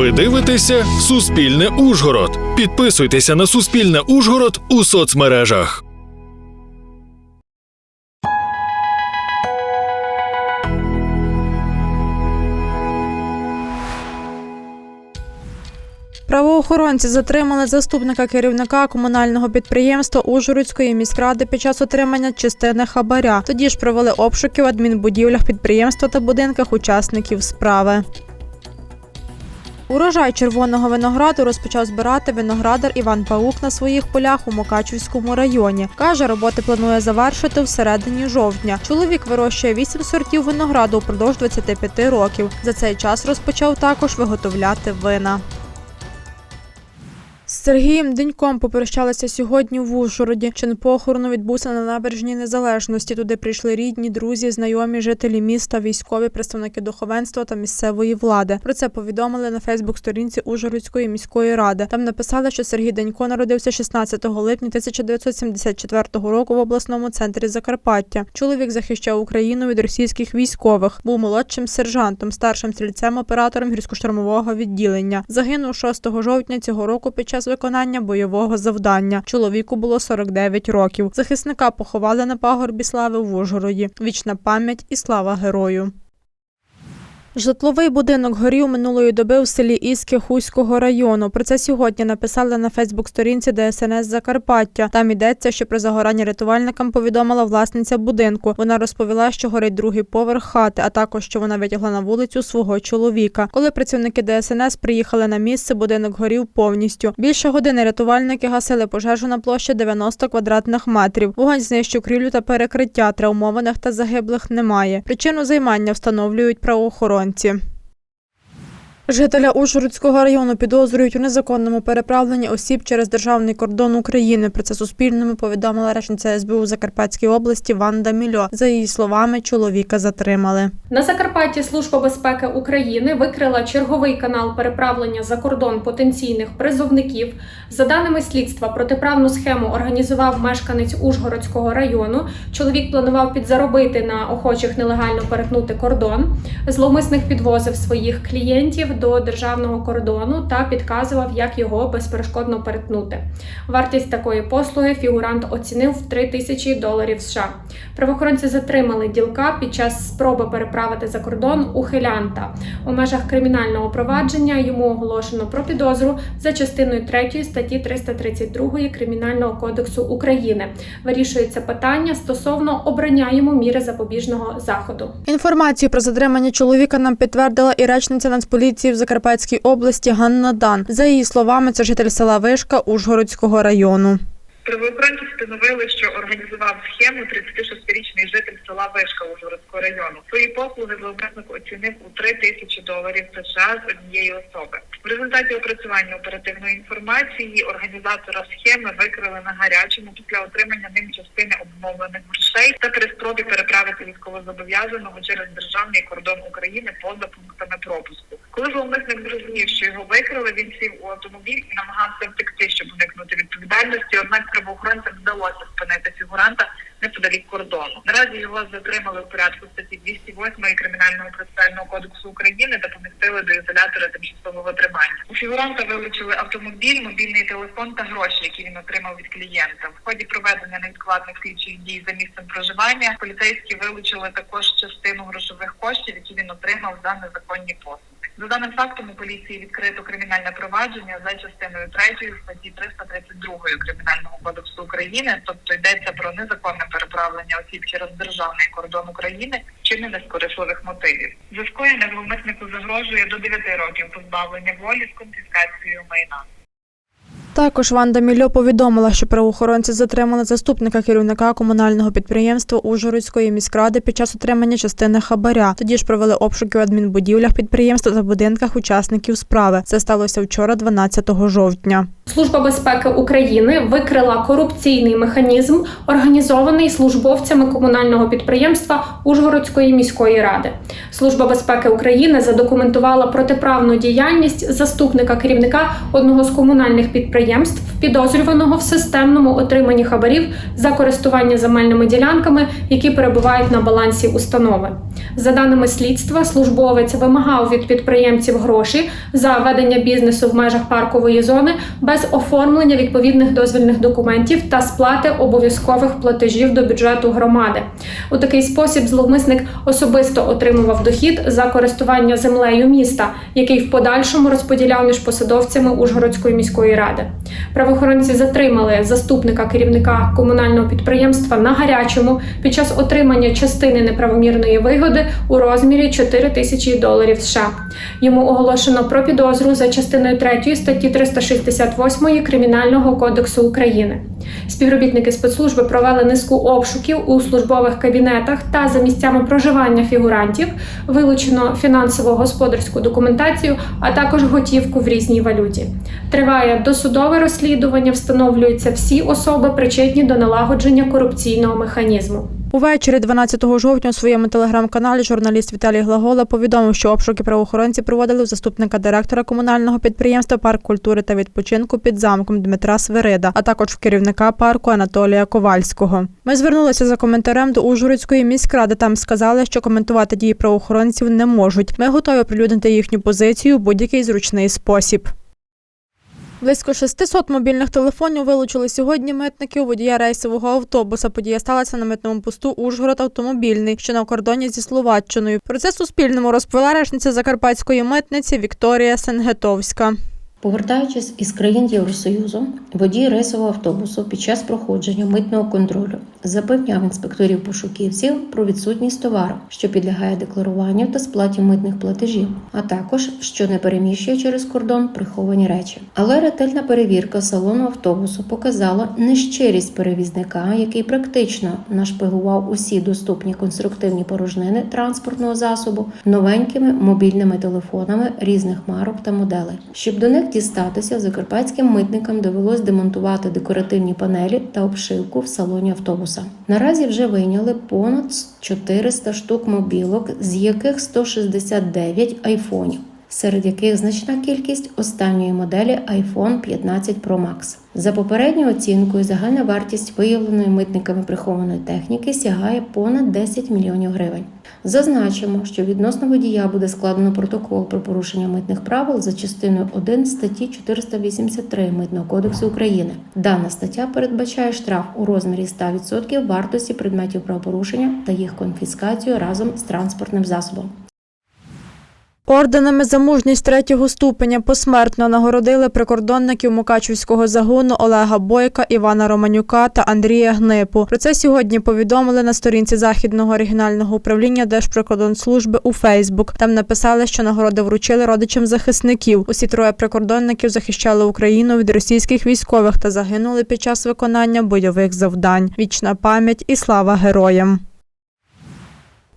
Ви дивитеся Суспільне Ужгород. Підписуйтеся на Суспільне Ужгород у соцмережах. Правоохоронці затримали заступника керівника комунального підприємства Ужгородської міськради під час отримання частини хабаря. Тоді ж провели обшуки в адмінбудівлях підприємства та будинках учасників справи. Урожай червоного винограду розпочав збирати виноградар Іван Паук на своїх полях у Мукачівському районі. Каже, роботи планує завершити всередині жовтня. Чоловік вирощує 8 сортів винограду упродовж 25 років. За цей час розпочав також виготовляти вина. З Сергієм Деньком попрощалися сьогодні в Ужгороді. Чин похорону відбувся на набережній незалежності. Туди прийшли рідні, друзі, знайомі, жителі міста, військові, представники духовенства та місцевої влади. Про це повідомили на Фейсбук-сторінці Ужгородської міської ради. Там написали, що Сергій Денько народився 16 липня 1974 року в обласному центрі Закарпаття. Чоловік захищав Україну від російських військових. Був молодшим сержантом, старшим стрільцем, оператором гірсько-штурмового відділення. Загинув 6 жовтня цього року під час виконання бойового завдання. Чоловіку було 49 років. Захисника поховали на пагорбі слави в Ужгороді. Вічна пам'ять і слава герою. Житловий будинок горів минулої доби в селі Іски Хуського району. Про це сьогодні написали на Фейсбук-сторінці ДСНС Закарпаття. Там йдеться, що про загорання рятувальникам повідомила власниця будинку. Вона розповіла, що горить другий поверх хати, а також що вона витягла на вулицю свого чоловіка. Коли працівники ДСНС приїхали на місце, будинок горів повністю. Більше години рятувальники гасили пожежу на площі 90 квадратних метрів. Вогонь знищив крівлю та перекриття. Травмованих та загиблих немає. Причину займання встановлюють правоохоронці фронті. Жителя Ужгородського району підозрюють у незаконному переправленні осіб через державний кордон України. Про це Суспільному повідомила речниця СБУ Закарпатській області Ванда Мільо. За її словами, чоловіка затримали. На Закарпатті Служба безпеки України викрила черговий канал переправлення за кордон потенційних призовників. За даними слідства, протиправну схему організував мешканець Ужгородського району. Чоловік планував підзаробити на охочих нелегально перетнути кордон. Зловмисник підвозив своїх клієнтів до державного кордону та підказував, як його безперешкодно перетнути. Вартість такої послуги фігурант оцінив в 3 тисячі доларів США. Правоохоронці затримали ділка під час спроби переправити за кордон ухилянта. У межах кримінального провадження йому оголошено про підозру за частиною 3 статті 332 Кримінального кодексу України. Вирішується питання стосовно обрання йому міри запобіжного заходу. Інформацію про затримання чоловіка нам підтвердила і речниця Нацполіції в Закарпатській області Ганна Дан. За її словами, це житель села Вишка Ужгородського району. Правоохоронці встановили, що організував схему 36-річний житель села Вишка Ужгородського району. Свої послуги зловмисник оцінив у 3 тисячі доларів США з однієї особи. В результаті опрацювання оперативної інформації організатора схеми викрили на гарячому після отримання ним частини обмовлених грошей та при спробі переправити військовозобов'язаного через державний кордон України поза пунктами пропуску. Коли зловмисник зрозумів, що його викрили, він сів у автомобіль і намагався втекти, щоб уникнути відповідальності. Однак правоохоронцям вдалося спинити фігуранта неподалік кордону. Наразі його затримали в порядку статті 208 Кримінального процесуального кодексу України та помістили до ізолятора тимчасового тримання. У фігуранта вилучили автомобіль, мобільний телефон та гроші, які він отримав від клієнта. В ході проведення невідкладних слідчих дій за місцем проживання поліцейські вилучили також частину грошових коштів, які він отримав за незаконні послуги. За даним фактом у поліції відкрито кримінальне провадження за частиною 3 статті 332 Кримінального кодексу України, тобто йдеться про незаконне переправлення осіб через державний кордон України, вчинене з корисливих мотивів. За скоєне зловмиснику загрожує до 9 років позбавлення волі з конфіскацією майна. Також Ванда Мільо повідомила, що правоохоронці затримали заступника керівника комунального підприємства Ужгородської міськради під час отримання частини хабаря. Тоді ж провели обшуки в адмінбудівлях підприємства та будинках учасників справи. Це сталося вчора, 12 жовтня. Служба безпеки України викрила корупційний механізм, організований службовцями комунального підприємства Ужгородської міської ради. Служба безпеки України задокументувала протиправну діяльність заступника керівника одного з комунальних підприємств, підозрюваного в системному отриманні хабарів за користування земельними ділянками, які перебувають на балансі установи. За даними слідства, службовець вимагав від підприємців гроші за ведення бізнесу в межах паркової зони без оформлення відповідних дозвільних документів та сплати обов'язкових платежів до бюджету громади. У такий спосіб зловмисник особисто отримував дохід за користування землею міста, який в подальшому розподіляв між посадовцями Ужгородської міської ради. Правоохоронці затримали заступника керівника комунального підприємства на гарячому під час отримання частини неправомірної вигоди у розмірі 4 тисячі доларів США. Йому оголошено про підозру за частиною 3 статті 368 Кримінального кодексу України. Співробітники спецслужби провели низку обшуків у службових кабінетах та за місцями проживання фігурантів. Вилучено фінансово-господарську документацію, а також готівку в різній валюті. Триває досудове розслідування, встановлюються всі особи, причетні до налагодження корупційного механізму. Увечері 12 жовтня у своєму телеграм-каналі журналіст Віталій Глагола повідомив, що обшуки правоохоронці проводили у заступника директора комунального підприємства Парк культури та відпочинку під замком Дмитра Свирида, а також в керівника парку Анатолія Ковальського. Ми звернулися за коментарем до Ужгородської міськради. Там сказали, що коментувати дії правоохоронців не можуть. Ми готові оприлюднити їхню позицію у будь-який зручний спосіб. Близько 600 мобільних телефонів вилучили сьогодні митники у водія рейсового автобуса. Подія сталася на митному посту Ужгород автомобільний, що на кордоні зі Словаччиною. Про це Суспільному розповіла речниця Закарпатської митниці Вікторія Сенгетовська. Повертаючись із країн Євросоюзу, водій рейсового автобусу під час проходження митного контролю запевняв інспекторів пошуківців про відсутність товару, що підлягає декларуванню та сплаті митних платежів, а також що не переміщує через кордон приховані речі. Але ретельна перевірка салону автобусу показала нещирість перевізника, який практично нашпигував усі доступні конструктивні порожнини транспортного засобу новенькими мобільними телефонами різних марок та моделей. Щоб до них дістатися, закарпатським митникам довелось демонтувати декоративні панелі та обшивку в салоні автобуса. Наразі вже вийняли понад 400 штук мобілок, з яких 169 айфонів, серед яких значна кількість останньої моделі iPhone 15 Pro Max. За попередньою оцінкою, загальна вартість виявленої митниками прихованої техніки сягає понад 10 мільйонів гривень. Зазначимо, що відносно водія буде складено протокол про порушення митних правил за частиною 1 статті 483 Митного кодексу України. Дана стаття передбачає штраф у розмірі 100% вартості предметів правопорушення та їх конфіскацію разом з транспортним засобом. Орденами за мужність третього ступеня посмертно нагородили прикордонників Мукачівського загону Олега Бойка, Івана Романюка та Андрія Гнипу. Про це сьогодні повідомили на сторінці західного регіонального управління Держприкордонслужби у Фейсбук. Там написали, що нагороди вручили родичам захисників. Усі троє прикордонників захищали Україну від російських військових та загинули під час виконання бойових завдань. Вічна пам'ять і слава героям.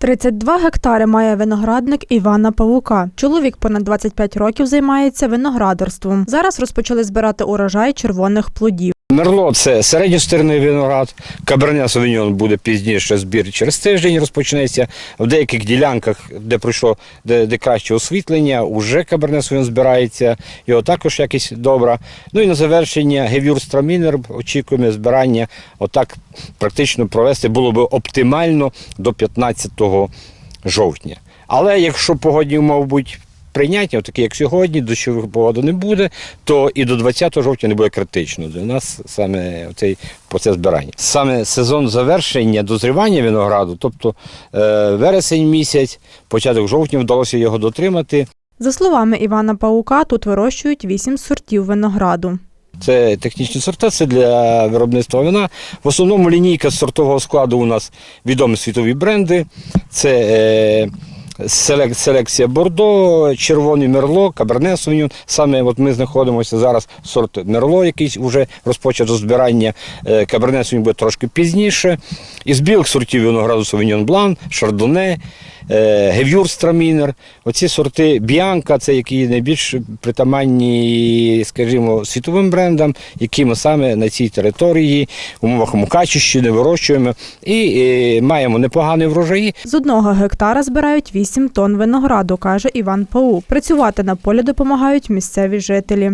32 гектари має виноградник Івана Павука. Чоловік понад 25 років займається виноградарством. Зараз розпочали збирати урожай червоних плодів. Мерло це середньостерний виноград, каберне совіньон буде пізніше збір через тиждень розпочнеться. В деяких ділянках, де пройшло де, де краще освітлення, уже каберне совіньон збирається, його також якість добра. Ну і на завершення гевюр страмінер очікуємо збирання. Отак практично провести було би оптимально до 15 жовтня. Але якщо погодні умови будуть прийняті, такі як сьогодні, дощових погоди не буде, то і до 20 жовтня не буде критично. Для нас саме цей процес збирання. Саме сезон завершення дозрівання винограду, тобто е, вересень місяць, початок жовтня вдалося його дотримати. За словами Івана Павука, тут вирощують 8 сортів винограду. Це технічні сорти, це для виробництва вина. В основному лінійка сортового складу у нас відомі світові бренди. Це е, селекція Бордо, червоний мерло, каберне Совіньон. Саме от ми знаходимося зараз сорт мерло, який вже розпочав збирання. Е, Каберне Совіньон буде трошки пізніше. Із білих сортів винограду Совіньон Блан, Шардоне, Гевюрстрамінер. Оці сорти Біанка, це які найбільш притаманні, скажімо, світовим брендам, які ми саме на цій території, в умовах Мукачівщини вирощуємо і е, маємо непогані врожаї. З одного гектара збирають 8 тонн винограду, каже Іван Паук. Працювати на полі допомагають місцеві жителі.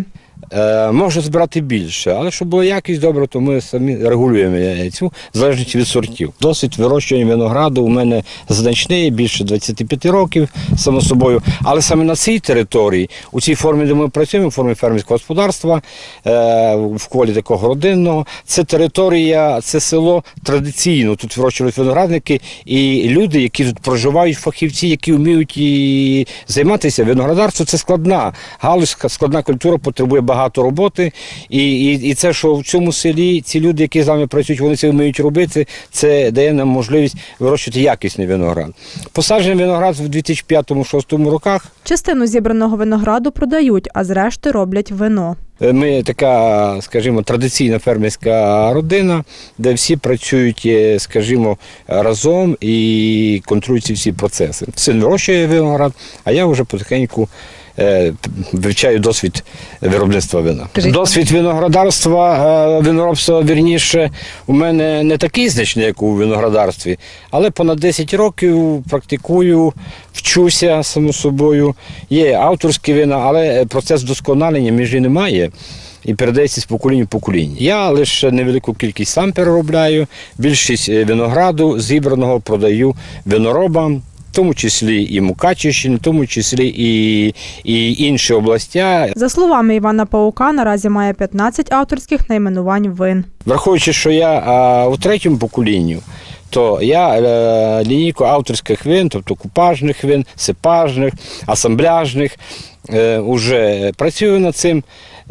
Е, можна збирати більше, але щоб була якість добра, то ми самі регулюємо цю залежності від сортів. Досвід вирощування винограду у мене значний, більше 25 років, само собою. Але саме на цій території, у цій формі, де ми працюємо, в формі фермерського господарства, е, в колі такого родинного, це територія, це село традиційно. Тут вирощують виноградники і люди, які тут проживають, фахівці, які вміють і займатися виноградарством, це складна галузь, складна культура, потребує багато роботи. І, і, і це, що в цьому селі ці люди, які з нами працюють, вони це вміють робити, це дає нам можливість вирощувати якісний виноград. Посаджений виноград в 2005-2006 роках. Частину зібраного винограду продають, а зрештою роблять вино. Е, Ми така, скажімо, традиційна фермерська родина, де всі працюють, е, скажімо, разом і контролюють всі процеси. Син вирощує виноград, а я вже потихеньку. Е, Вивчаю досвід виробництва вина. Досвід виноградарства, е, виноробства, вірніше, у мене не такий значний, як у виноградарстві, але понад 10 років практикую, вчуся само собою. Є авторські вина, але процес вдосконалення між немає. І передається з покоління в покоління. Я лише невелику кількість сам переробляю. Більшість е, винограду зібраного продаю виноробам, в тому числі і Мукачівщини, в тому числі і, і інші областя. За словами Івана Паука, наразі має 15 авторських найменувань вин. Враховуючи, що я а, у третьому поколінні, то я е, лінійку авторських вин, тобто купажних вин, сипажних, асамбляжних, е, уже працюю над цим.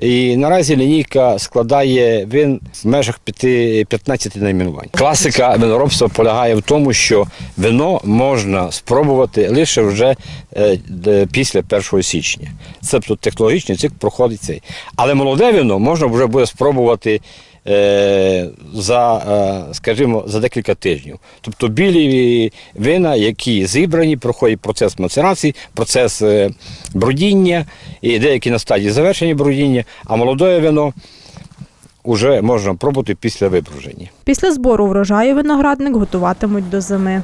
І наразі лінійка складає вин в межах 15 найменувань. Класика виноробства полягає в тому, що вино можна спробувати лише вже е, після 1 січня. Тобто технологічний цикл проходить цей. Але молоде вино можна вже буде спробувати за, е, скажімо, за декілька тижнів. Тобто білі вина, які зібрані, проходять процес мацерації, процес брудіння, і деякі на стадії завершення брудіння, а молоде вино вже можна пробувати після випруження. Після збору врожаю виноградник готуватимуть до зими.